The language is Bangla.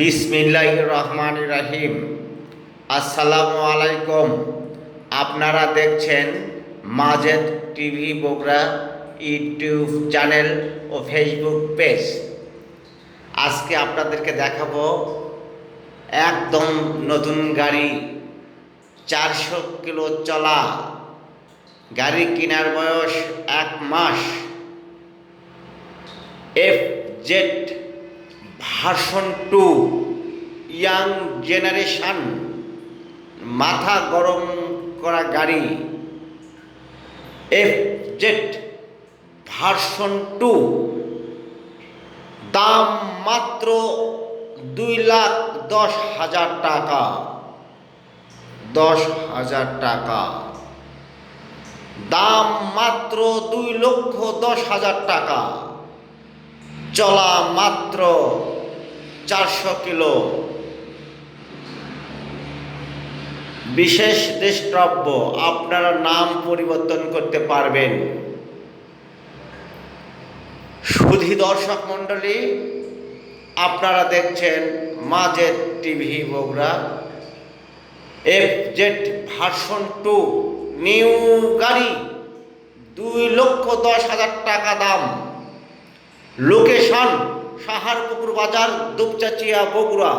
বিসমিল্লাহ রহমান রাহিম। আসসালামু আলাইকুম আপনারা দেখছেন Majed TV Bogura YouTube channel ও ফেসবুক পেজ। আজকে আপনাদেরকে দেখাবো একদম নতুন গাড়ি, চারশো কিলো চলা। গাড়ি কেনার বয়স এক মাস। F Z version two, young generation, মাথা গরম করা গাড়ি এফ জেড ভার্সন টু, দাম মাত্র দুই লাখ দশ হাজার টাকা, দশ হাজার টাকা। দাম মাত্র দুই লক্ষ দশ হাজার টাকা, চলা মাত্র চারশো কিলো। বিশেষ দ্রষ্টব্য আপনারা নাম পরিবর্তন করতে পারবেন। সুধী দর্শক মণ্ডলী, আপনারা দেখছেন Majed TV Bogura F Z version two, new গাড়ি, দুই লক্ষ দশ হাজার টাকা দাম। লোকেশন সাহারপুকুর বাজার দুপচাচিয়া বগুড়া।